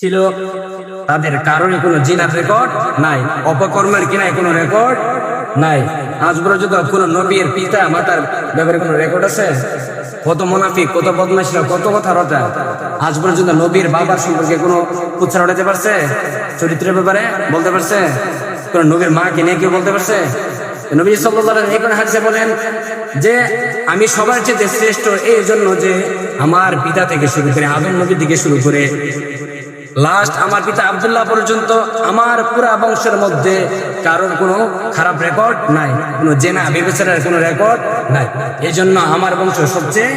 ছিল, তাদের কারণে কোনো জিনার রেকর্ড নাই, অপকর্মের কিনাই কোনো রেকর্ড নাই। আজ পর্যন্ত কোনো নবীর পিতা মাতার ব্যাপারে কোনো রেকর্ড আছে? কত মোনাফিক, কত বদমাশরা কত কথা রটা আজ পর্যন্ত নবীর বাবার সম্পর্কে কোনো উৎসাহ উঠাতে পারছে? চরিত্রের ব্যাপারে বলতে পারছে? কোন নবীর মাকে নিয়ে কেউ বলতে পারছে? নবী ওয়াসাল্লাম হাদিসে বলেন যে, আমি সবার চেয়ে শ্রেষ্ঠ এই জন্য যে আমার পিতা থেকে শুরু করে আদম নবী থেকে শুরু করে লাস্ট আমার পিতা আব্দুল্লাহ পর্যন্ত আমার পুরা বংশের মধ্যে কারোর কোনো খারাপ রেকর্ড নাই, কোনো জেনা বিবেচনার কোনো রেকর্ড নাই। এই জন্য আমার বংশ সবচেয়ে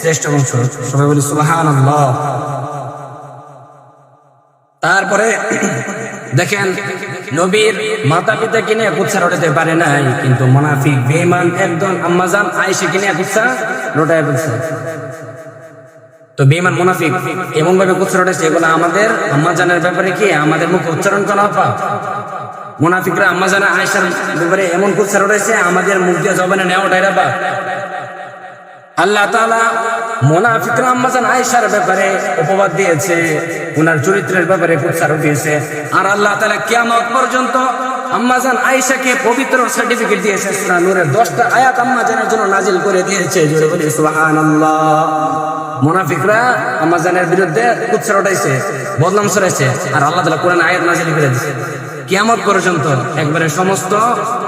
শ্রেষ্ঠ বংশ। সবাই বলি সুবাহান তারপরে দেখেন, নবীর মাতা পিতা কিনে কুৎসা রটাতে পারে নাই, কিন্তু মোনাফিক বেমান একদম আম্মাজান, আয়েশা কিনে কুৎসা রটায় তো বেমান মুনাফিক এমন ভাবে রটাইছে এগুলো আমাদের আম্মাজানের ব্যাপারে কি আমাদের মুখে উচ্চারণ করা পা মুনাফিকরা আম্মাজানা আয়সার ব্যাপারে এমন কুৎসা উঠেছে আমাদের মুখ দিয়ে জবানে নেওয়া ওটাই পা আল্লাহ তাআলা মোনাফিকরা আম্মাজান আয়েশার ব্যাপারে উপবাদ দিয়েছে ওনার চরিত্রের ব্যাপারে কুৎসা রটিয়েছে আর আল্লাহ তাআলা কিয়ামত পর্যন্ত আম্মাজান আয়েশাকে পবিত্র সার্টিফিকেট দিয়েছে, সূরা নূরের 10টা আয়াত আম্মাজানের জন্য নাজিল করে দিয়েছে, জোরে বলি, সুবহানাল্লাহ। মুনাফিকরা আম্মাজানের বিরুদ্ধে কুৎসা রটাইছে, বদনাম ছড়াইছে, আর আল্লাহ তাআলা কোরআন আয়াত নাজিল করে দিয়েছে। কিয়ামত পর্যন্ত একবারে সমস্ত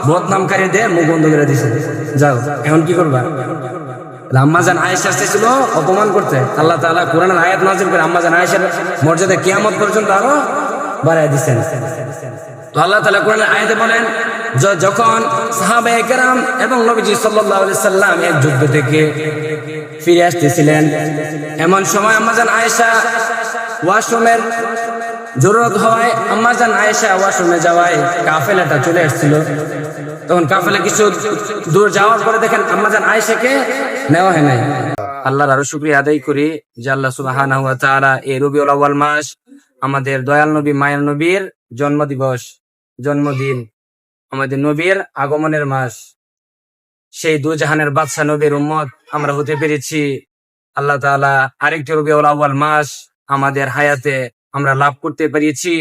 বদনামকারীদের মুখ বন্ধ করে দিয়েছে। যাও, এখন কি করবা? আম্মাজান আয়েশা আসতেছিল, অপমান করতে। আল্লাহ তাআলা কোরআনের আয়াত নাজিল করে আম্মাজান আয়েশার মর্যাদা কিয়ামত পর্যন্ত আরও বাড়ায় দিচ্ছেন তো আল্লাহ তাআলা কোরআনের আয়াতে বলেন যখন সাহাবায়ে কেরাম এবং নবীজি আলাইহি সাল্লাম এক যুদ্ধ থেকে ফিরে আসতেছিলেন, এমন সময় আম্মাজান আয়েশা ওয়াশরুমের জরুরত হওয়ায় আম্মাজান আয়েশা ওয়াশরুমে যাওয়ায় কাফেলাটা চলে আসছিল। তখন কাফেলা কিছু দূর যাওয়ার পরে দেখেন আম্মাজান আয়েশাকে নেওয়া হয় নাই। আল্লাহর আরও শুকরিয়া আদায় করি যে আল্লাহ তাআলা এই রবিউল আউয়াল মাস আমাদের দয়াল নবী, মায়ের নবীর জন্ম দিবস জন্মদিন, আমাদের নবীর আগমনের মাস। সেই দু জাহানের বাদশা নবীর উম্মত আমরা হতে পেরেছি। আল্লাহ তাআলা আরেকটি রবিউল আউয়াল মাস আমাদের হায়াতে আমরা লাভ করতে পেরেছি।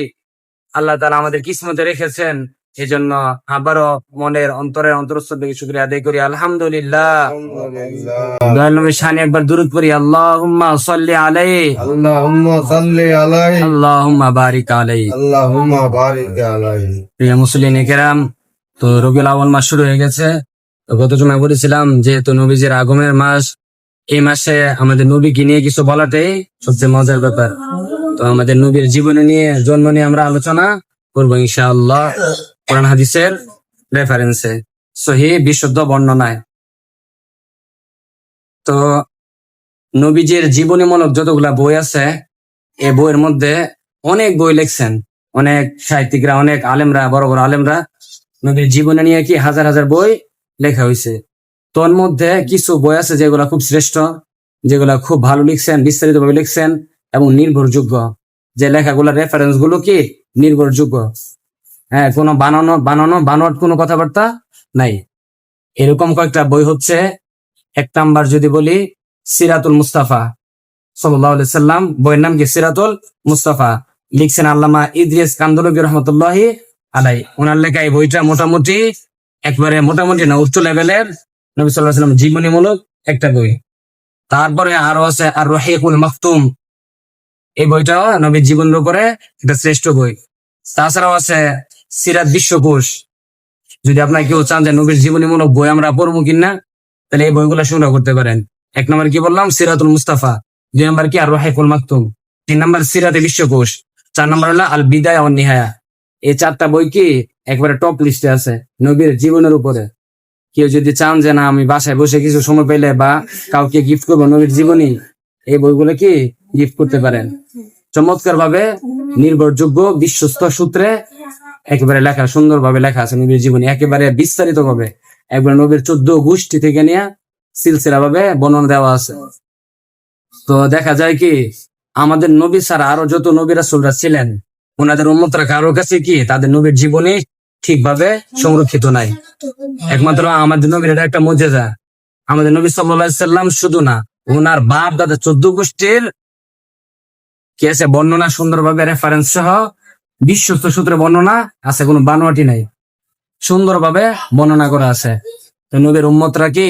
আল্লাহ তাআলা আমাদের কিসমতে রেখেছেন সেজন্য আবারও মনের অন্তরের অন্তরস্থ থেকে শুক্রিয়া আদায় করি। আলহামদুলিল্লাহ। একবার দূর করি আল্লাহ সাল্লি আলাই আল্লাহুম্মা বারিক আলাই প্রিয় মুসলিম কেরাম তো রবিউল আউয়াল মাস শুরু হয়ে গেছে। তো গত সময় বলেছিলাম যে তো নবীজির আগমের মাস এই মাসে আমাদের নবীকে নিয়ে কিছু বলাটাই সবচেয়ে মজার ব্যাপার। তো আমাদের নবীর জীবনে নিয়ে জন্ম নিয়ে আমরা আলোচনা করব ইনশাআল্লাহ। কোরআন হাদিসের রেফারেন্সে সহি, বিশুদ্ধ, বর্ণনায়। তো নবীজির জীবনীমূলক যতগুলা বই আছে, এ বইয়ের মধ্যে অনেক বই লিখছেন। অনেক সাহিত্যিকরা, অনেক আলেমরা, বড় বড় আলেমরা নবীর জীবনে নিয়ে কি হাজার হাজার বই লেখা হয়েছে তোর মধ্যে কিছু বই আছে যেগুলা খুব শ্রেষ্ঠ, যেগুলা খুব ভালো লিখছেন বিস্তারিত ভাবে লিখছেন এবং নির্ভরযোগ্য। যে লেখাগুলোর রেফারেন্সগুলো কি? নির্ভরযোগ্য। হ্যাঁ কোনো বানানো বানানো বানোয়ার কোনো কথাবার্তা নাই। এরকম কয়েকটা বই হচ্ছে। এক নাম্বার যদি বলি, সিরাতুল মুস্তাফা সাল্লাহ সাল্লাম। বইয়ের নাম কি? সিরাতুল মুস্তাফা। লিখছেন আল্লামা ইদ্রিস কান্দলবী রহমতুল্লাহি আলাই ওনার লেখা এই বইটা মোটামুটি একবারে মোটামুটি না, উচ্চ লেভেলের নবী সাল্লাহ সাল্লাম জীবনীমূলক একটা বই। তারপরে আরও আছে আর রহিকুল মাকতুম এই বইটাও নবীর জীবনের উপরে একটা শ্রেষ্ঠ বই। তাছাড়াও আছে সিরাত বিশ্বকোষ যদি আপনার কেউ চান যে নবীর জীবনীমূলক বই আমরা পড়ব কিনা, তাহলে এই বইগুলো সংগ্রহ করতে পারেন। এক নম্বর কি বললাম? সিরাতুল মুস্তাফা। দুই নম্বর কি? আর রহিকুল মাকতুম। তিন নম্বর সিরাতে বিশ্বকোষ চার নম্বর হলো আল বিদায় ও নিহায়া। এই চারটা বই কি একবারে টপ লিস্টে আছে নবীর জীবনের উপরে। কেউ যদি চান যে না, আমি বাসায় বসে কিছু সময় পেলে বা কাউকে গিফট করব নবীর জীবনী, এই বইগুলো কি গিফট করতে পারেন। চমৎকার ভাবে নির্ভরযোগ্য বিশ্বস্ত সূত্রে একেবারে লেখা সুন্দর ভাবে লেখা আছে নবীর জীবনী, একেবারে বিস্তারিত ভাবে একবারে নবীর চোদ্দ গোষ্ঠী থেকে নিয়ে সিলসিলা ভাবে বর্ণনা দেওয়া আছে। তো দেখা যায় কি, আমাদের নবী ছাড়া আরও যত নবী রাসুলরা ছিলেন, ওনাদের উন্মতরা কারোর কাছে কি, তাদের নবীর জীবনী ঠিকভাবে সংরক্ষিত নাই। একমাত্র আমাদের নবীর এটা একটা মজেজা আমাদের নবী সাল্লাম শুধু না, ওনার বাপ, দাদা চোদ্দ গোষ্ঠীর কি আছে বর্ণনা সুন্দরভাবে রেফারেন্স সহ বিশ্বস্ত সূত্রে বর্ণনা আছে, কোনো বানোয়াটি নাই। সুন্দরভাবে বর্ণনা করা আছে। তো নবীর উম্মতরা কি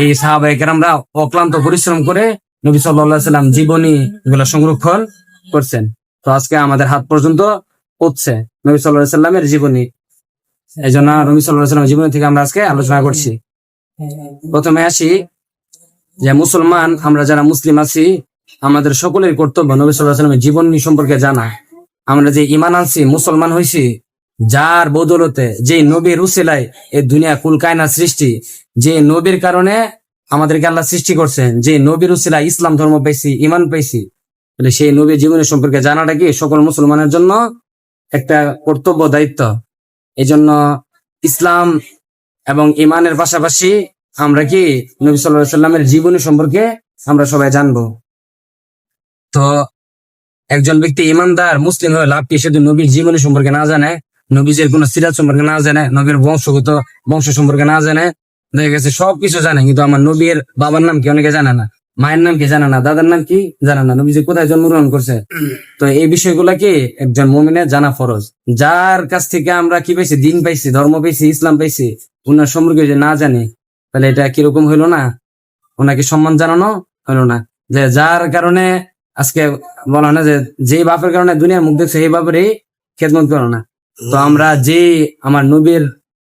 এই সাহাবাহিকেরামরা অক্লান্ত পরিশ্রম করে নবী সাল্লাম জীবনী এগুলো সংরক্ষণ করছেন? তো আজকে আমাদের হাত পর্যন্ত পড়ছে নবী সাল্লাহ সাল্লামের জীবনী। এই জন্য নবী সাল্লাহ সাল্লামের জীবনী থেকে আমরা আজকে আলোচনা করছি। প্রথমে আসি যে মুসলমান, আমরা যারা মুসলিম আছি, আমাদের সকলের কর্তব্য নবী সাল্লাহ সাল্লামের জীবনী সম্পর্কে জানা। আমরা যে ইমান আনছি, মুসলমান হয়েছি যার বদলতে যে নবীর উসিলায় এই দুনিয়া কুলকায়না সৃষ্টি যে নবীর কারণে আমাদেরকে আল্লাহ সৃষ্টি করছেন যে নবীর উসিলায় ইসলাম ধর্ম পাইছি ইমান পাইছি, তাহলে সেই নবীর জীবনের সম্পর্কে জানাটা কি সকল মুসলমানের জন্য একটা কর্তব্য, দায়িত্ব? এই জন্য ইসলাম এবং ইমানের পাশাপাশি আমরা কি নবী সাল্লাহ সাল্লামের জীবনী সম্পর্কে আমরা সবাই জানব? তো একজন ব্যক্তি ইমানদার, মুসলিম হয়ে লাভ কি সেদিন নবীর জীবনী সম্পর্কে না জানে? নবীজের কোন সিরাজ সম্পর্কে না জানে? নবীর বংশগত বংশ সম্পর্কে না জানে? দেখা গেছে সবকিছু জানে, কিন্তু আমার নবীর বাবার নাম কি অনেকে জানে না? মায়ের নাম কি জানে না? দাদার নাম কি জানে না? নবীজি কোথায় জন্মগ্রহণ করছে? তো এই বিষয়গুলা কি একজন মমিনের জানা ফরজ? যার কাছ থেকে আমরা কি পাইছি? দিন পাইছি, ধর্ম পাইছি, ইসলাম পাইছি, উনার সম্পর্কে যে না জানি, তাহলে এটা কীরকম হইল না? ওনাকে সম্মান জানানো হলো না? যে যার কারণে আজকে বলা হয় না যে যে বাপের কারণে দুনিয়ার মুখ দেখছে এই বাপেরই খেদমত করো না। তো আমরা যে আমার নবীর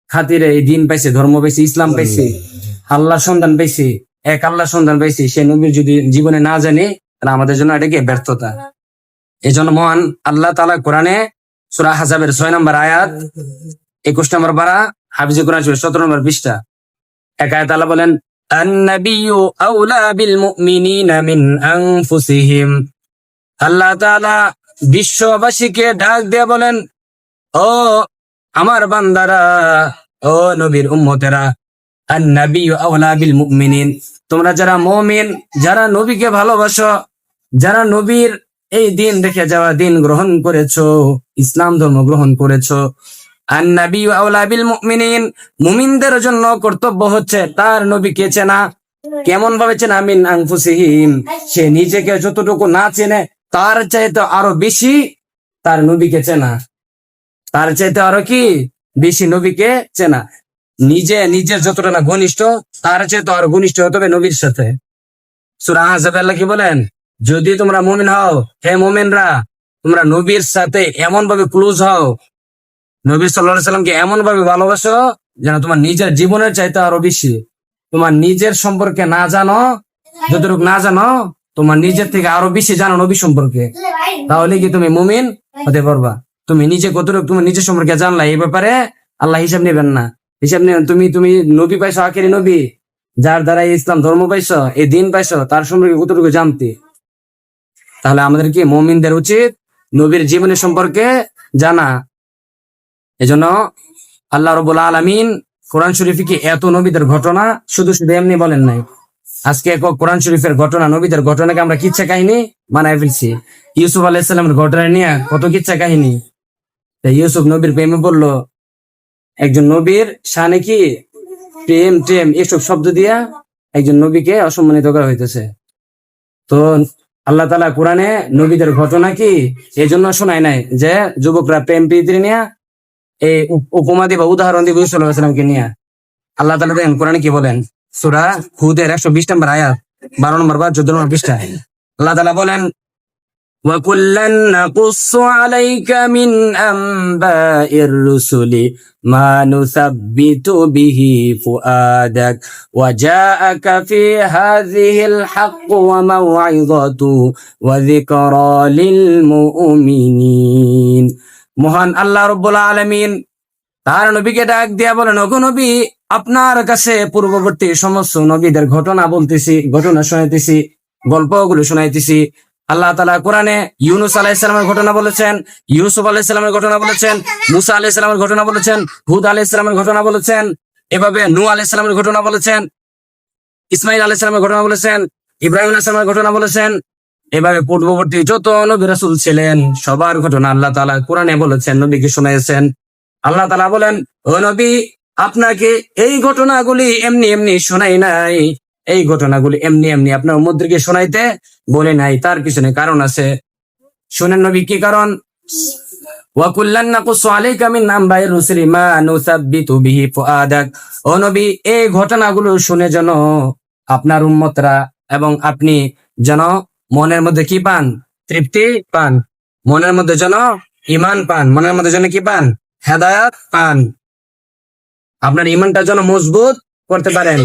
খাতিরে এই দিন পাইছি ধর্ম পাইছি ইসলাম পাইছি আল্লাহর সন্ধান পাইছি এক আল্লাহর সন্ধান পাইছি সে নবীর যদি জীবনে না জানি তাহলে আমাদের জন্য এটা কি? ব্যর্থতা। এই জন্য মহান আল্লাহ তালা কোরআনে সুরা হাজাবের ছয় নম্বর আয়াত একুশ নম্বর বারা হাফিজে কোরআন সতেরো নম্বর পৃষ্ঠা এক আয়াত আল্লাহ বলেন النبي أولى بالمؤمنين من أنفسهم আল্লাহ তাআলা বিশ্ববাসীকে ডাক দিয়ে বলেন ও আমার বান্দারা ও নবীর উম্মতেরা আন্নাবী আওলা বিল মুমিনিন তোমরা যারা মুমিন যারা নবীকে ভালোবাসো যারা নবীর এই দিন দেখে যাওয়া দিন গ্রহণ করেছো ইসলাম ধর্ম গ্রহণ করেছো মুমিনদের জন্য কর্তব্য হচ্ছে তার নবীকে চেনা। কেমন ভাবে চেনা? মিন আনফুসিহিম। সে নিজেকে যতটুকু না চেনে, তার চাইতে আরও বেশি তার নবীকে চেনা। তার চাইতে আরও কি? বেশি নবীকে চেনা। নিজে, নিজের যতটা না ঘনিষ্ঠ, তার চাইতে আরও ঘনিষ্ঠ হতে হবে নবীর সাথে। সুরা আহজাব আল্লাহ কি বলেন? যদি তোমরা মুমিন হও, হে মুমিনরা, তোমরা নবীর সাথে এমন ভাবে ক্লোজ হও নবী সাল্লাহ সাল্লামকে এমন ভাবে ভালোবাসো যেন তোমার নিজের জীবনের চাইতে আরও বেশি। তোমার নিজের সম্পর্কে না জানো, যতটুকু না জানো, তোমার নিজের থেকে আরও বেশি জানো নবী সম্পর্কে। তাহলে কি তুমি মুমিন হতে পারবা? তুমি নিজে কতটুকু তুমি নিজের সম্পর্কে জানলা এই ব্যাপারে আল্লাহ হিসাব নেবেন না। হিসাব নেবেন, তুমি তুমি নবী পাইছো আখেরি নবী, যার দ্বারা ইসলাম ধর্ম পাইছো, এই দিন পাইছো, তার সম্পর্কে কতটুকু জানতে? তাহলে আমাদের কি মমিনদের উচিত নবীর জীবনের সম্পর্কে জানা? এজন্য আল্লাহ রবুল আলমিন কোরআন শরীফে কি এত নবীদের ঘটনা? শুধু শুধু এমনি বলেন নাই। আজকে এক কোরআন শরীফের ঘটনা, নবীদের ঘটনাকে আমরা কিচ্ছা কাহিনী বানায় ফেলছি। ইউসুফ আলাইসাল্লামের ঘটনা নিয়ে কত কিচ্ছা কাহিনী। ইউসুফ নবীর প্রেমে বলল একজন নবীর শানে কি প্রেম, টেম এসব শব্দ দিয়া একজন নবীকে অসম্মানিত করা হইতেছে। তো আল্লাহ তালা কোরআনে নবীদের ঘটনা কি এই জন্য শোনায় নাই যে যুবকরা প্রেম প্রীতি নিয়ে এই উপ- উপমা দিবা উদাহরণ দিবে সাল্লামকে নিয়ে আল্লাহ তালা দেখেন কোরআনে কি বলেন সুরা হুদের একশো বিশ নম্বর আয়াত বারো নম্বর বা চোদ্দ নম্বর পৃষ্ঠা আল্লাহ তালা বলেন وكلا نقص عليك من أنباء الرسل ما نثبت به فؤادك وجاءك في هذه الحق وموعظة وذكرى للمؤمنين মহান আল্লাহ রব্বুল আলমিন। তার নবীকে ডাক দিয়া বলেন, ওগো নবী, আপনার কাছে পূর্ববর্তী সমস্ত নবীদের ঘটনা বলতেছি, ঘটনা শোনাইতেছি, গল্পগুলো শোনাইতেছি। আল্লাহ তালা কোরআনে ইউনুস আলাইসালামের ঘটনা বলেছেন, ইউসুফ আলাইসালামের ঘটনা বলেছেন, মুসা আলাইসালামের ঘটনা বলেছেন, হুদ আলাইসালামের ঘটনা বলেছেন, এভাবে নু আলাইসালামের ঘটনা বলেছেন ইসমাইল আলাইসালামের ঘটনা বলেছেন, ইব্রাহিম আলাইসালামের ঘটনা বলেছেন এভাবে পূর্ববর্তী যত নবী রাসূল ছিলেন, সবার ঘটনা আল্লাহ তালা কোরআনে বলেছেন, নবীকে শোনাইছেন আল্লাহ তালা বলেন, ও নবী, আপনাকে এই ঘটনাগুলি এমনি এমনি শোনাই নাই। এই ঘটনাগুলি এমনি এমনি আপনার মধ্যে শোনাইতে বলে নাই। তার পিছনে কারণ আছে। শুনেন নবী, কি কারণ? মা এই ঘটনাগুলো শুনে যেন আপনার উম্মতরা এবং আপনি যেন মনের মধ্যে কি পান? তৃপ্তি পান। মনের মধ্যে যেন ইমান পান। মনের মধ্যে যেন কি পান? হেদায়াত পান। আপনার ইমানটা যেন মজবুত করতে পারেন।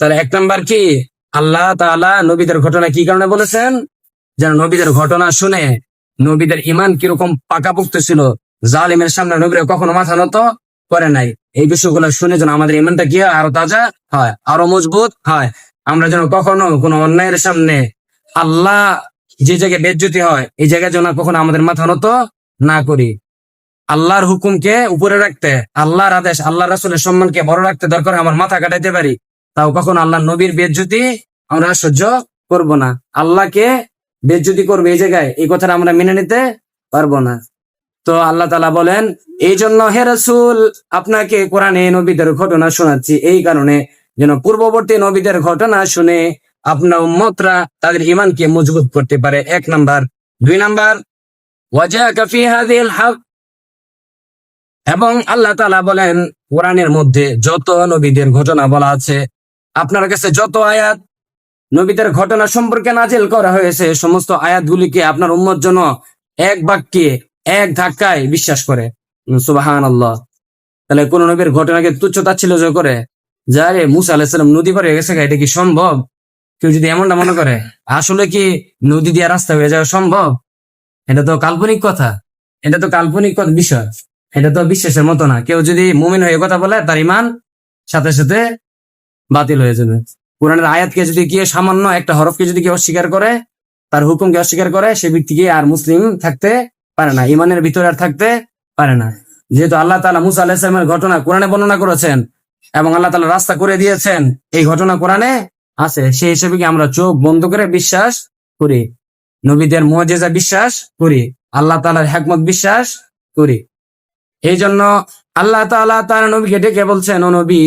তাহলে এক নাম্বার কি? আল্লাহ তাআলা নবীদের ঘটনা কি কারণে বলেছেন? যেন নবীদের ঘটনা শুনে নবীদের ইমান কীরকম পাকাপোক্ত ছিল, জালিমের সামনে নবীরা কখনো মাথা নত করে নাই। এই বিষয়গুলো শুনে যেন আমাদের ইমানটা কি হয়? আরও তাজা হয়, আরও মজবুত হয়। আমরা যেন কখনো কোনো অন্যায়ের সামনে আল্লাহ যে জায়গায় বেজ্জতি হয়, এই জায়গায় যেন কখনো আমাদের মাথা নত না করি। আল্লাহর হুকুমকে উপরে রাখতে, আল্লাহর আদেশ আল্লাহ রাসুলের সম্মানকে বড় রাখতে দরকার আমার মাথা কাটাইতে পারি। তাও কখন আল্লাহ নবীর বেজ্জতি আমরা সহ্য করব না। আল্লাহকে বেজ্জতি করবে এই জায়গায়, এই কথাটা আমরা মেনে নিতে পারব না। তো আল্লাহ তালা বলেন এই জন্য হে রসুল, আপনাকে কোরআনে নবীদের ঘটনা শোনাচ্ছি। এই কারণে যেন পূর্ববর্তী নবীদের ঘটনা শুনে আপনার উম্মতরা তাদের ইমানকে মজবুত করতে পারে। এক নাম্বার। দুই নাম্বার ওয়াজা কফি এবং আল্লাহ তালা বলেন, কোরআনের মধ্যে যত নবীদের ঘটনা বলা আছে, আপনার কাছে যত আয়াত নবীদের ঘটনা সম্পর্কে নাজিল করা হয়েছে, সমস্ত আয়াতগুলিকে আপনার উম্মত জন্য এক বাক্যে, এক ধাক্কায় বিশ্বাস করে। সুবাহান আল্লাহ তাহলে কোন নবীর ঘটনাকে তুচ্ছ তাচ্ছিল্য করে যারে মুসা আলাহিসাল্লাম নদী পারে গেছে এটা কি সম্ভব? কেউ যদি এমনটা মনে করে, আসলে কি নদী দিয়ে রাস্তা হয়ে যাওয়া সম্ভব? এটা তো কাল্পনিক কথা। এটা তো কাল্পনিক বিষয়। এটা তো বিশ্বাসের মতো না। কেউ যদি মুমিন হয়ে কথা বলে, তার ইমান সাথে সাথে বাতিল হয়ে যাবে। কোরআনের আয়াতকে যদি গিয়ে সামান্য একটা হরফকে যদি কেউ অস্বীকার করে, তার হুকুমকে অস্বীকার করে, সে ব্যক্তিকে আর মুসলিম থাকতে পারে না? ইমানের ভিতরে আর থাকতে পারে না। যেহেতু আল্লাহ তালা মুসা আলাহিসামের ঘটনা কোরআনে বর্ণনা করেছেন এবং আল্লাহ তালা রাস্তা করে দিয়েছেন, এই ঘটনা কোরআনে আছে, সেই হিসেবে কি আমরা চোখ বন্ধ করে বিশ্বাস করি? নবীদের মজেজা বিশ্বাস করি, আল্লাহ তালার হ্যাকমত বিশ্বাস করি। এই জন্য আল্লাহ তাআলা তার নবীকে ডেকে বলছেন, ও নবী,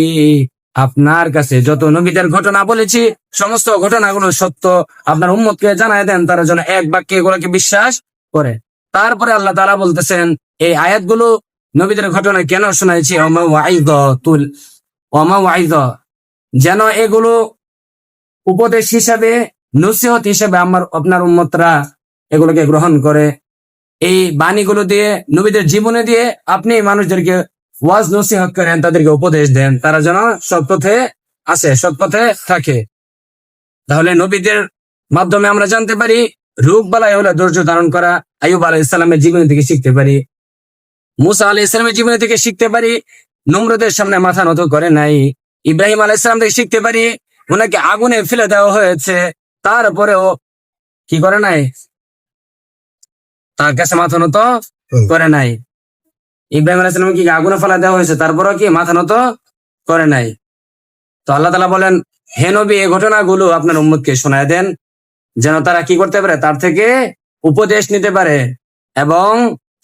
আপনার কাছে যত নবীদের ঘটনা বলেছি, সমস্ত ঘটনাগুলো সত্য আপনার উম্মতকে জানায় দেন, তারা যেন এক বাক্যে এগুলোকে বিশ্বাস করে। তারপরে আল্লাহ তালা বলতেছেন, এই আয়াতগুলো নবীদের ঘটনা কেন শোনাইছি? ওমা ওয়াইদ তুল ওমা ওয়াইদ যেন এগুলো উপদেশ হিসাবে, নসিহত হিসাবে আমার আপনার উম্মতরা এগুলোকে গ্রহণ করে। এই বাণীগুলো দিয়ে, নবীদের জীবনে দিয়ে আপনি মানুষদেরকে ওয়াজ নসিহত করেন, তাদেরকে উপদেশ দেন। তারা যেন সৎপথে আসে, সৎপথে থাকে। তাহলে নবীদের মাধ্যমে আমরা জানতে পারি রোগ বালাই হলে ধৈর্য ধারণ করা আইব আলাহ ইসলামের জীবনী থেকে শিখতে পারি। মুসা আলাহ ইসলামের জীবনী থেকে শিখতে পারি, নম্রদের সামনে মাথা নত করে নাই। ইব্রাহিম আলাহ ইসলাম থেকে শিখতে পারি ওনাকে আগুনে ফেলে দেওয়া হয়েছে। তারপরেও কি করে নাই? তার কাছে মাথা নত করে নাই। ইব্রাহিম আলাইসালাম কি আগুনে ফেলা দেওয়া হয়েছে? তারপরও কি মাথা নত করে নাই? তো আল্লাহ তালা বলেন হে নবী এই ঘটনাগুলো আপনার উম্মতকে শোনায় দেন যেন তারা কি করতে পারে? তার থেকে উপদেশ নিতে পারে এবং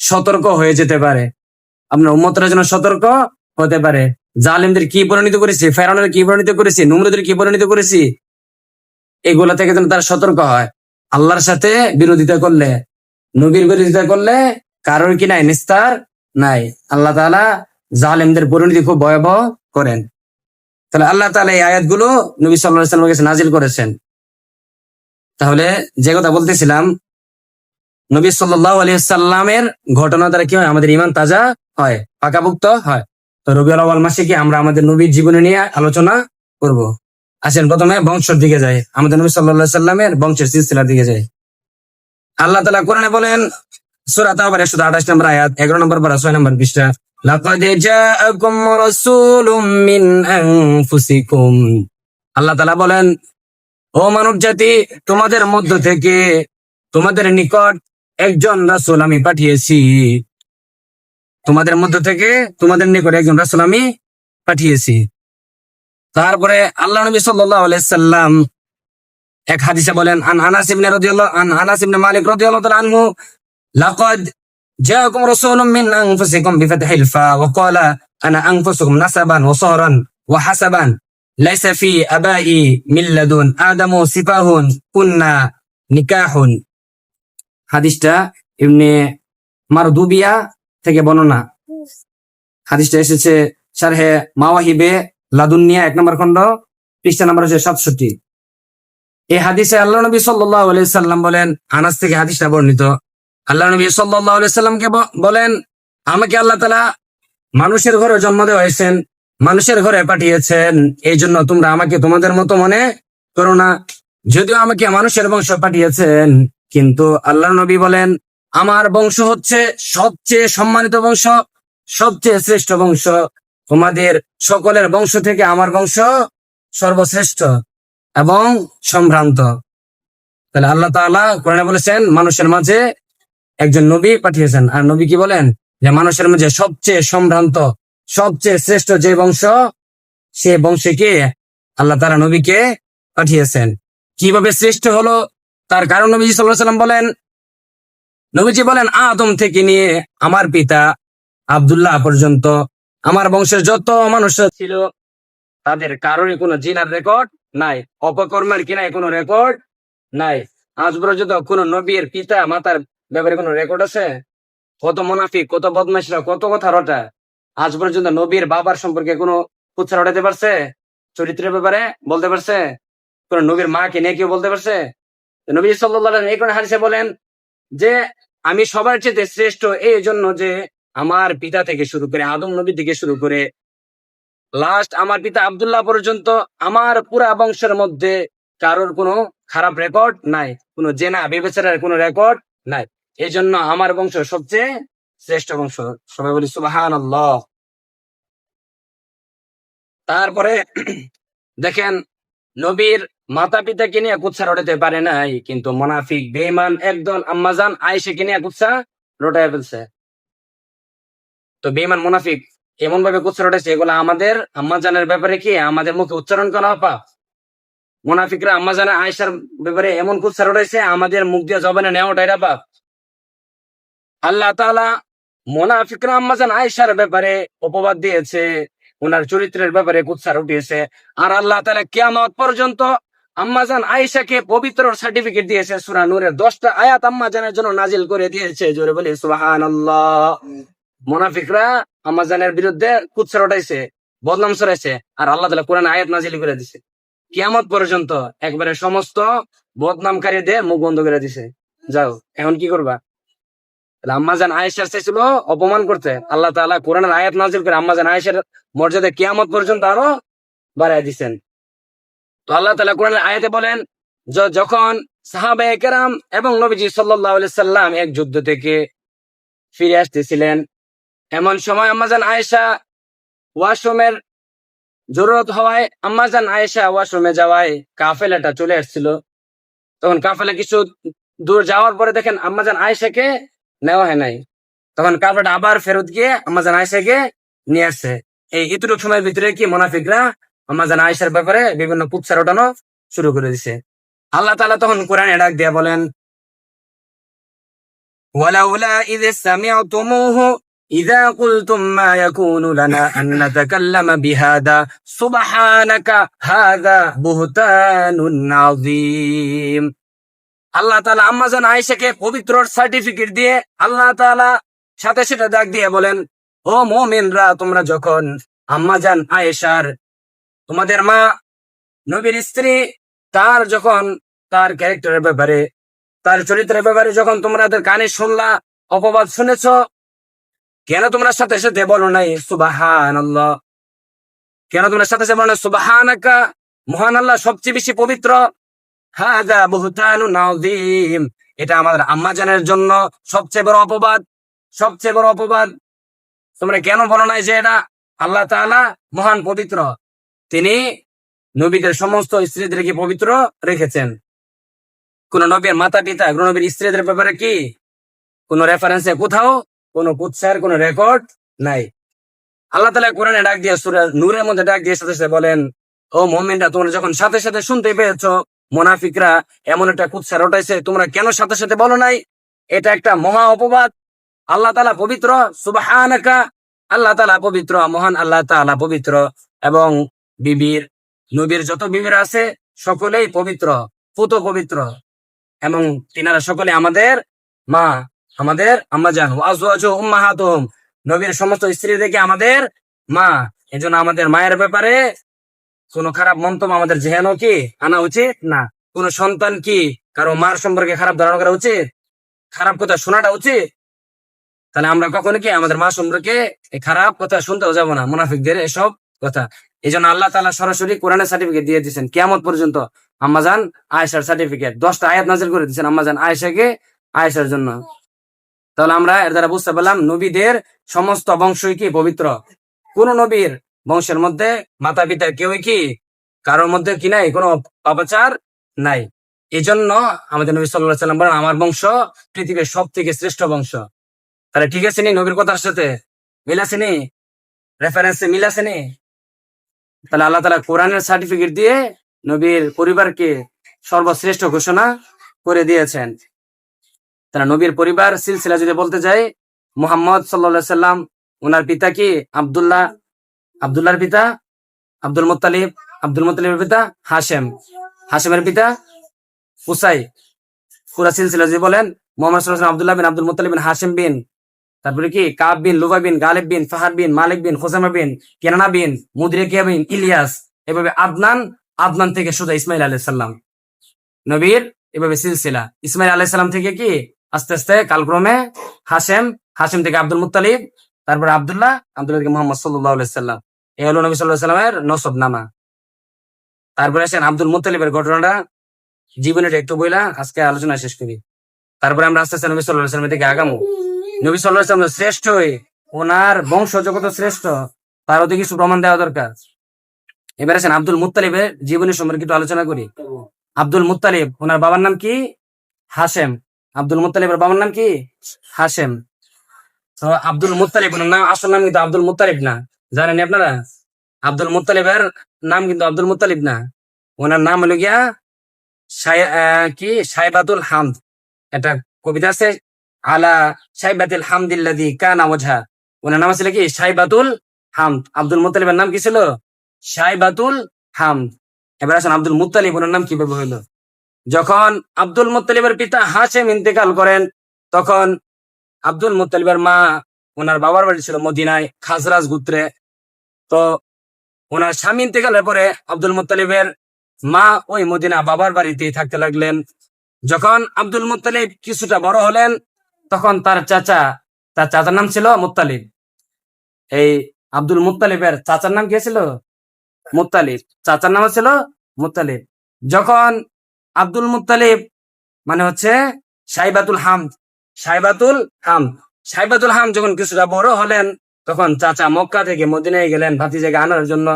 সতর্ক হয়ে যেতে পারে। আপনার উম্মতরা যেন সতর্ক হতে পারে। জালিমদের কি পরিণত করেছি? ফেরানের কি পরিণত করেছি? নুমরদের কি পরিণত করেছি? এগুলা থেকে যেন তারা সতর্ক হয়। আল্লাহর সাথে বিরোধিতা করলে, নবীর বিরোধিতা করলে কারোর কি নাই? নিস্তার নাই। আল্লাহ তাআলা জালেমদের পরিণতি খুব ভয়াবহ করেন। তাহলে আল্লাহ তাআলা এই আয়াতগুলো নবী সাল্লামের কাছে নাজিল করেছেন। তাহলে যে কথা বলতেছিলাম, নবী সাল্লাল্লাহু আলাইহি সাল্লামের ঘটনা দ্বারা কি হয়? আমাদের ইমান তাজা হয় পাকাভুক্ত হয়। রবিউল আউয়াল মাসে কি আমরা আমাদের নবীর জীবনে নিয়ে আলোচনা করব? আসেন প্রথমে বংশের দিকে যাই। আমাদের নবী আলাইহি সাল্লামের বংশের সিলসিলার দিকে যাই। আল্লাহ তালা কোরআনে বলেন, সূরা তাওবার 128 নম্বর আয়াত 11 নম্বর পারা 6 নম্বর মিন আনফুসিকুম। আল্লাহ তাআলা বলেন, ও মানব জাতি, তোমাদের মধ্য থেকে তোমাদের নিকট একজন রাসূল আমি পাঠিয়েছি। তোমাদের মধ্য থেকে তোমাদের নিকট একজন রাসুল আমি পাঠিয়েছি। তারপরে আল্লাহ নবী সাল্লাম এক হাদিসে বলেন, আন আনাস ইবনে আন মালিক রাদিয়াল্লাহু আনহু, লাকাদ জাআকুম রাসূলুম আনা আনফুসুকুম নাসাবান ওয়া ওয়া হাসাবান, লাইসা ফি আবাই মিন লাদুন, আদামু সিফাহুন, কুন্না নিকাহুন। থেকে বর্ণনা। হাদিসটা এসেছে সারহে মাওয়াহিবে লাদুনিয়া এক নম্বর খন্ড পৃষ্ঠা নম্বর হচ্ছে সাতষট্টি। এই হাদিসে আল্লাহ নবী সাল্লাহ সাল্লাম বলেন আনাস থেকে হাদিসটা বর্ণিত। আল্লাহ নবী সাল্লাহ সাল্লামকে বলেন আমাকে আল্লাহ তালা মানুষের ঘরে জন্ম দেওয়া হয়েছেন মানুষের ঘরে পাঠিয়েছেন এই জন্য তোমরা আমাকে তোমাদের মতো মনে করো না। যদিও আমাকে মানুষের বংশ পাঠিয়েছেন কিন্তু আল্লাহ নবী বলেন আমার বংশ হচ্ছে সবচেয়ে সম্মানিত বংশ, সবচেয়ে শ্রেষ্ঠ বংশ। তোমাদের সকলের বংশ থেকে আমার বংশ সর্বশ্রেষ্ঠ এবং সম্ভ্রান্ত। তাহলে আল্লাহ তাআলা কোরআনে বলেছেন, মানুষের মাঝে একজন নবী পাঠিয়েছেন। আর নবী কি বলেন? যে মানুষের মাঝে সবচেয়ে সম্ভ্রান্ত, সবচেয়ে শ্রেষ্ঠ যে বংশ, সে বংশে কে? আল্লাহ তারা নবীকে পাঠিয়েছেন। কীভাবে শ্রেষ্ঠ হলো? তার কারণ নবীজি সাল্লাহ সাল্লাম বলেন নবীজি বলেন, আদম থেকে নিয়ে আমার পিতা আব্দুল্লাহ পর্যন্ত আমার বংশের যত মানুষ ছিল, তাদের কারোরই কোনো জিনার রেকর্ড নাই, অপকর্মের কিনায় কোনো রেকর্ড নাই। আজ পর্যন্ত কোন নবীর পিতা মাতার ব্যাপারে কোনো রেকর্ড আছে? কত মুনাফিক, কত বদমাইশরা কত কথা রটা। আজ পর্যন্ত নবীর বাবার সম্পর্কে কোনো কুচ্ছা রটাতে পারছে? চরিত্রের ব্যাপারে বলতে পারছে? কোন নবীর মাকে নিয়ে কেউ বলতে পারছে? নবী সাল্লাহ এই কোন হাদিসে বলেন যে আমি সবার চেয়ে শ্রেষ্ঠ এই জন্য যে আমার পিতা থেকে শুরু করে আদম নবী থেকে শুরু করে লাস্ট আমার পিতা আব্দুল্লাহ পর্যন্ত আমার পুরা বংশের মধ্যে কারোর কোনো খারাপ রেকর্ড নাই, কোনো জেনা, বিবেচনার কোনো রেকর্ড নাই। এই জন্য আমার বংশ সবচেয়ে শ্রেষ্ঠ বংশ। সবাই বলি সুবাহান তারপরে দেখেন, নবীর মাতা পিতাকে নিয়ে কুৎসা রটাতে পারে নাই, কিন্তু মোনাফিক বেমান একদল আম্মাজান আয়েশাকে নিয়ে কুৎসা রটায় ফেলছে। তো বেমান মোনাফিক এমন ভাবে কুৎসা রটাইছে, এগুলো আমাদের আম্মাজানের ব্যাপারে কি আমাদের মুখে উচ্চারণ করা পাপ মোনাফিকরা আম্মাজানের আয়েশার ব্যাপারে এমন কুৎসা রটাইছে, আমাদের মুখ দিয়ে জবানে নেওয়াটা এটা পাপ আল্লাহ তাআলা মোনাফিকরা আম্মাজান আয়েশার ব্যাপারে অপবাদ দিয়েছে ওনার চরিত্রের ব্যাপারে কুৎসা উঠিয়েছে আর আল্লাহ তাআলা কিয়ামত পর্যন্ত আম্মাজান আয়েশাকে পবিত্র সার্টিফিকেট দিয়েছে সুরা নূরের দশটা আয়াত আম্মাজানের জন্য নাজিল করে দিয়েছে, জোরে বলি, সুবহানাল্লাহ। মোনাফিকরা আম্মাজানের বিরুদ্ধে কুৎসা উঠাইছে বদনাম ছড়াইছে, আর আল্লাহ তাআলা কোরআন আয়াত নাজিল করে দিছে। কিয়ামত পর্যন্ত একবারে সমস্ত বদনামকারীদের মুখ বন্ধ করে দিছে। যাও, এখন কি করবা? আম্মাজান আয়েশার চাইছিল অপমান করতে। আল্লাহ তাআলা কোরআনের আয়াত নাজিল করে আম্মাজান আয়েশার মর্যাদা কিয়ামত পর্যন্ত আরও বাড়ায় দিছেন। তো আল্লাহ তাআলা কোরআনের আয়াতে বলেন যখন সাহাবে কেরাম এবং নবীজি সাল্লাল্লাহু সাল্লাম এক যুদ্ধ থেকে ফিরে আসতেছিলেন, এমন সময় আম্মাজান আয়েশা ওয়াশরুমের জরুরত হওয়ায় আম্মাজান আয়েশা ওয়াশরুমে যাওয়ায় কাফেলাটা চলে আসছিল। তখন কাফেলা কিছু দূর যাওয়ার পরে দেখেন আম্মাজান আয়েশাকে নেওয়া হয় নাই। তখন কাফেলাটা আবার ফেরত গিয়ে আম্মাজান আয়েশাকে নিয়ে আসছে এই এতটুকু সময়ের ভিতরে কি মোনাফিকরা আম্মাজান আয়েশার ব্যাপারে বিভিন্ন কুৎসা ওঠানো শুরু করে দিছে আল্লাহ তাআলা তখন কোরআনে ডাক দিয়ে বলেন ولولا إذ سمعتموه إذا قلتم ما يكون لنا أن نتكلم بهذا سبحانك هذا بهتان عظيم আল্লাহ তাআলা আম্মাজান আয়েশাকে পবিত্র সার্টিফিকেট দিয়ে আল্লাহ তাআলা সাথে সাথে ডাক দিয়ে বলেন ও মুমিনরা তোমরা যখন আম্মাজান আয়েশার তোমাদের মা নবীর স্ত্রী, তার যখন, তার ক্যারেক্টারের ব্যাপারে, তার চরিত্রের ব্যাপারে যখন তোমরা কানে শুনলা, অপবাদ শুনেছ, কেন তোমরা সাথে সাথে বলো নাই সুবাহান কেন তোমরা সাথে সাথে বলো না সুবাহানাকা? মহান আল্লাহ সবচেয়ে বেশি পবিত্র। হাদা বহুতানু নাউদিম এটা আমাদের আম্মা জানের জন্য সবচেয়ে বড় অপবাদ, সবচেয়ে বড় অপবাদ। তোমরা কেন বলো নাই যে এটা? আল্লাহ তাআলা মহান পবিত্র। তিনি নবীদের সমস্ত স্ত্রীদেরকে পবিত্র রেখেছেন। কোন নবীর মাতা পিতা কোন নবীর স্ত্রীদের ব্যাপারে কি কোন রেফারেন্সে কোথাও কোন কুৎসার, কোন রেকর্ড নাই? আল্লাহ তালা কোরআনে ডাক দিয়ে সুরা নূরের মধ্যে ডাক দিয়ে সাথে সাথে বলেন, ও মোমেনরা, তোমরা যখন সাথে সাথে শুনতে পেয়েছ, মোনাফিকরা এমন একটা কুৎসা রটাইছে, তোমরা কেন সাথে সাথে বলো নাই? এটা একটা মহা অপবাদ। আল্লাহ তালা পবিত্র, সুবাহানাকা। আল্লাহ তালা পবিত্র, মহান আল্লাহ তালা পবিত্র এবং বিবির, নবীর যত বিবির আছে, সকলেই পবিত্র, পুত পবিত্র। এবং তিনারা সকলে আমাদের মা, আমাদের আম্মা জান নবীর সমস্ত স্ত্রী দেখে আমাদের মা। এজন্য আমাদের মায়ের ব্যাপারে কোনো খারাপ মন্তব্য আমাদের জেহেন কি আনা উচিত? না। কোন সন্তান কি কারও মার সম্পর্কে খারাপ ধারণা করা উচিত? খারাপ কথা শোনাটা উচিত? তাহলে আমরা কখনো কি আমাদের মা সম্পর্কে খারাপ কথা শুনতেও যাব না? মুনাফিকদের এসব কথা। এই জন্য আল্লাহ তালা সরাসরি কোরআনের সার্টিফিকেট দিয়ে দিচ্ছেন কেমন পর্যন্ত আম্মাজান আয়েশার সার্টিফিকেট দশটা আয়াত নাজিল করে দিয়েছেন আম্মাজান আয়েশাকে আয়েশার জন্য। তাহলে আমরা এর দ্বারা বুঝতে পারলাম নবীদের সমস্ত বংশই কি পবিত্র। কোন নবীর বংশের মধ্যে মাতা পিতা কেউই কি? কারোর মধ্যে কি নাই? কোনো অপচার নাই। এই জন্য আমাদের নবী সাল্লাহ সাল্লাম বলেন, আমার বংশ পৃথিবীর সব থেকে শ্রেষ্ঠ বংশ। তাহলে ঠিক আছে নি নবীর কথার সাথে? মিল আছে নি? রেফারেন্সে মিল আছে নি? তাহলে আল্লাহ তালা কোরআনের সার্টিফিকেট দিয়ে নবীর পরিবারকে সর্বশ্রেষ্ঠ ঘোষণা করে দিয়েছেন। তারা নবীর পরিবার সিলসিলা যদি বলতে যাই, মোহাম্মদ সাল্লা সাল্লাম, ওনার পিতা কি? আবদুল্লাহ, আবদুল্লাহর পিতা, আব্দুল মুত্তালিব, আব্দুল মুত্তালিবের পিতা হাশেম। হাশেমের পিতা উসাই। পুরা সিলসিলা যদি বলেন, মোহাম্মদ সাল্লাহ Abdullah bin Abdul Muttalib Hashim bin তারপরে কি? Kaab bin, Luayy bin, Ghalib bin, Fahad bin, Malik bin হোসামা bin, Kinana bin, Mudrika bin, Ilyas. এভাবে আদনান আদনান থেকে সুদা ইসমাইল আলাইহিস সালাম। নবীর এভাবে সিলসিলা। ইসমাইল আলাইহিস সালাম থেকে কি? আস্তে আস্তে কালক্রমে হাসেম হাশেম থেকে আব্দুল মুত্তালিব, তারপরে আব্দুল্লাহ আব্দুল্লাহ থেকে মোহাম্মদ সাল্লাহ সাল্লাম। এই হলো নবী সাল্লাহ সাল্লামের নসব নামা তারপরে আসেন আব্দুল মুত্তালিবের ঘটনাটা। জীবনের একটু বইলা আজকে আলোচনা শেষ করি। তারপরে আমরা আস্তে আস্তে নবী সাল্লাহ সাল্লামের দিকে আগামো। নবী সাল্লাহ শ্রেষ্ঠ হয়ে ওনার বংশ জগত শ্রেষ্ঠ তার ওদিকে কিছু প্রমাণ দেওয়া দরকার। এবার আছেন আব্দুল মুত্তালিবের জীবনী সম্পর্কে একটু আলোচনা করি। আব্দুল মুত্তালিব, ওনার বাবার নাম কি? হাশেম। আব্দুল মুত্তালিবের বাবার নাম কি? হাশেম। তো আব্দুল মুত্তালিব, ওনার নাম আসল নাম কিন্তু আব্দুল মুত্তালিব না। জানেন আপনারা? আব্দুল মুত্তালিবের নাম কিন্তু আব্দুল মুত্তালিব না। ওনার নাম হলো গিয়া কি? সাইবাতুল হামদ। একটা কবিতা আছে, আলা সাইবাতুল হামদিল্লাদি কানা ওঝা ওনার নাম ছিল কি? সাইবাতুল হামদ। আব্দুল মুত্তালিবের নাম কি ছিল? সাইবাতুল হামদ। এবার আসেন আব্দুল মুত্তালিব, ওনার নাম কীভাবে হইল? যখন আব্দুল মুত্তালিবের পিতা হাসেম ইন্তেকাল করেন, তখন আব্দুল মুত্তালিবের মা, ওনার বাবার বাড়ি ছিল মদিনায়, খাজরাজ গুত্রে। তো ওনার স্বামী ইন্তেকালের পরে আব্দুল মুত্তালিবের মা ওই মদিনা বাবার বাড়িতেই থাকতে লাগলেন। যখন আব্দুল মুত্তালিব কিছুটা বড় হলেন, তখন তার চাচা, তার চাচার নাম ছিল মুত্তালিব। এই আব্দুল মুত্তালিবের চাচার নাম কি ছিল? মুত্তালিব। চাচার নাম ছিল মুত্তালিব। যখন আব্দুল মুত্তালিব মানে হচ্ছে সাইবাতুল হাম সাইবাতুল হাম সাইবাতুল হাম যখন কিছুটা বড় হলেন, তখন চাচা মক্কা থেকে মদিনায় গেলেন ভাতিজাকে আনার জন্য।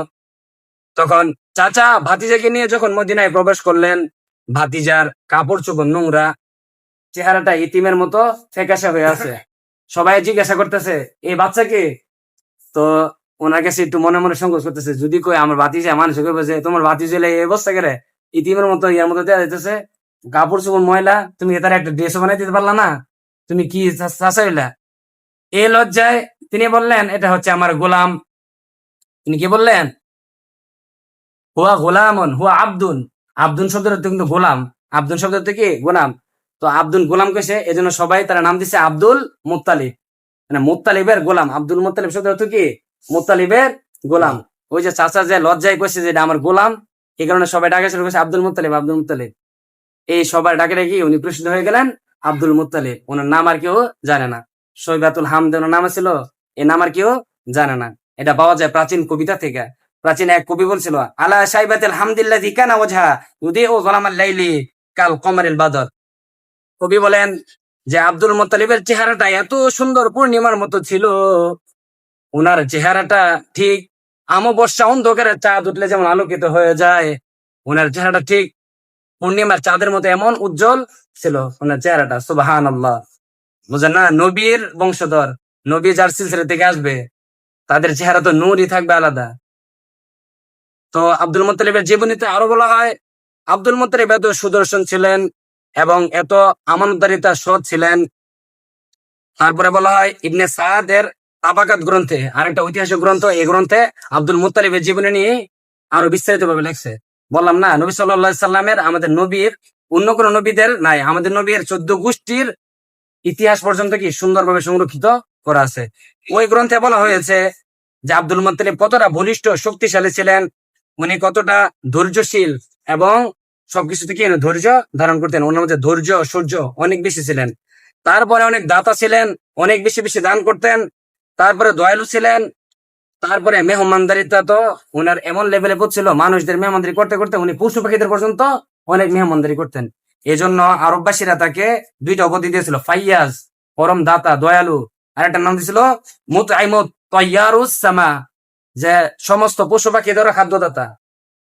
তখন চাচা ভাতিজাকে নিয়ে যখন মদিনায় প্রবেশ করলেন ভাতিজার কাপড় চোপড় নোংরা, চেহারাটা ইতিমের মতো ফেকাশা হয়ে আছে। সবাই জিজ্ঞাসা করতেছে এই বাচ্চাকে তো ওনার কাছে একটু মনে মনে সংকোচ করতেছে, যদি কই আমার ভাতিজা মানুষ করবে যে, তোমার ভাতিজা এই অবস্থা করে? ইতিমের মতো ইয়ার মতো দেওয়া যাইতেছে। কাপড় চোপড় ময়লা, তুমি তার একটা ড্রেস বানাই দিতে পারলা না। তুমি কি চাচাইলা এই লজ্জায় তিনি বললেন, এটা হচ্ছে আমার গোলাম। তিনি কি বললেন? হুয়া গোলামন, হুয়া আব্দুন। আব্দুন অর্থ কিন্তু গোলাম আব্দুন শব্দের অর্থ কি? গোলাম। তো আব্দুল গোলাম কেছে এজন্য সবাই তারা নাম দিছে আব্দুল মুত্তালিব। মানে মুত্তালিবের গোলাম। আব্দুল মুত্তালিব শব্দের অর্থ কি? মুত্তালিবের গোলাম। ওই যে চাচা যে লজ্জায় কইছে যে আমার গোলাম, এই কারণে সবাই ডাকে শুরু করেছে আব্দুল মুত্তালিব আব্দুল মুত্তালিব। এই সবার ডাকে ডাকি উনি প্রসিদ্ধ হয়ে গেলেন? Abdul Muttalib. ওনার নাম আর কেউ জানে না। সৈবাতুল হামদ ওনার নাম ছিল এই নাম আর কেউ জানে না। এটা পাওয়া যায় প্রাচীন কবিতা থেকে। প্রাচীন এক কবি বলছিল, আলা সাইবাতিল হামদিল্লাহ কানা ওঝা উদে ও গোলামাল লাইলি কাল কমারিল বাদর। কবি বলেন যে, আব্দুল মোত্তালিবের চেহারাটা এত সুন্দর পূর্ণিমার মতো ছিল। ওনার চেহারাটা ঠিক আমো বর্ষা অন্ধকারে চাঁদ উঠলে যেমন আলোকিত হয়ে যায় ওনার চেহারাটা ঠিক পূর্ণিমার চাঁদের মতো এমন উজ্জ্বল ছিল ওনার চেহারাটা। সুবাহান আল্লাহ বুঝেন না? নবীর বংশধর, নবী যার সিলসিলা থেকে আসবে, তাদের চেহারা তো নূরই থাকবে আলাদা। তো আব্দুল মোত্তালিবের জীবনীতে আরও বলা হয়, আব্দুল মোত্তালিব এত সুদর্শন ছিলেন এবং এত আমানতদারিতা সৎ ছিলেন। তারপরে বলা হয় ইবনে সাদের তাবাকাত গ্রন্থে, আরেকটা ঐতিহাসিক গ্রন্থ, এই গ্রন্থে আব্দুল মুতালিবের জীবনী নিয়ে আরও বিস্তারিত ভাবে লেখছে। বললাম, না, নবী সাল্লাহ সাল্লামের আমাদের নবীর, অন্য কোন নবীদের নাই। আমাদের নবীর চোদ্দ গোষ্ঠীর ইতিহাস পর্যন্ত কি সুন্দরভাবে সংরক্ষিত করা আছে? ওই গ্রন্থে বলা হয়েছে যে আব্দুল মুত্তালিব কতটা বলিষ্ঠ, শক্তিশালী ছিলেন উনি কতটা ধৈর্যশীল এবং সবকিছু থেকে ধৈর্য ধারণ করতেন। ওনার মধ্যে ধৈর্য, সূর্য অনেক বেশি ছিলেন। তারপরে অনেক দাতা ছিলেন, অনেক বেশি বেশি দান করতেন। তারপরে দয়ালু ছিলেন, তারপরে মেহমানদারিতা তো ওনার এমন লেভেলে পড়ছিল মানুষদের মেহমানদারি করতে করতে উনি পশু পাখিদের পর্যন্ত অনেক মেহমানদারি করতেন। এই জন্য আরববাসীরা তাকে দুইটা উপাধি দিয়েছিল, ফাইয়াজ, পরম দাতা, দয়ালু। আর একটা নাম দিয়েছিল মুত আইমত তৈয়ারুস সামা। যে সমস্ত পশু পাখিদেরও খাদ্যদাতা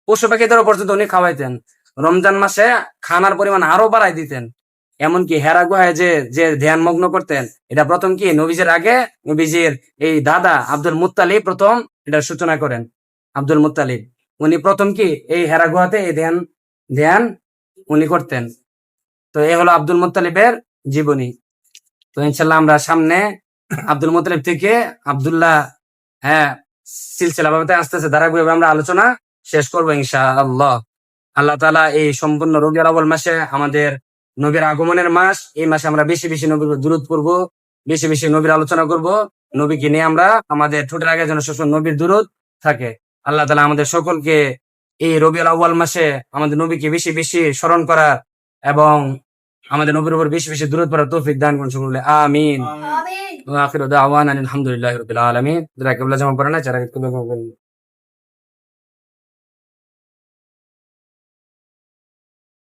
পশু পাখিদেরও পর্যন্ত উনি খাওয়াইতেন। রমজান মাসে খানার পরিমাণ আরও বাড়াই দিতেন। এমনকি হেরা গুহায় যে যে ধ্যান মগ্ন করতেন, এটা প্রথম কি নবীজের আগে? নবীজির এই দাদা আব্দুল মুত্তালিব প্রথম এটার সূচনা করেন। আব্দুল মুত্তালিব, উনি প্রথম কি এই হেরা গুহাতে এই ধ্যান ধ্যান উনি করতেন। তো এই হলো আব্দুল মুত্তালিবের জীবনী। তো ইনশাল্লাহ আমরা সামনে আব্দুল মুত্তালিব থেকে আব্দুল্লাহ হ্যাঁ সিলসিলা ভাবে আস্তে আস্তে ধারাবাহিকভাবে আমরা আলোচনা শেষ করব ইনশাআল্লাহ। আল্লাহ আল্লাহ তালা এই সম্পূর্ণ রবিউল আউয়াল মাসে আমাদের নবীর আগমনের মাস, এই মাসে আমরা বেশি বেশি নবীর দূরত করব বেশি বেশি নবীর আলোচনা করব, নবীকে নিয়ে আমরা আমাদের ঠোঁটের আগে যেন সবসময় নবীর দূরত থাকে। আল্লাহ তালা আমাদের সকলকে এই রবিউল আউয়াল মাসে আমাদের নবীকে বেশি বেশি স্মরণ করার এবং আমাদের নবীর উপর বেশি বেশি দূরত পড়ার তৌফিক দান করুন সকলে। আমিন। আমিন। ওয়া আখিরু দাওয়ানা আলহামদুলিল্লাহি রাব্বিল আলামিন। যারা কেবলা জামা পড়ে না যারা কেবলা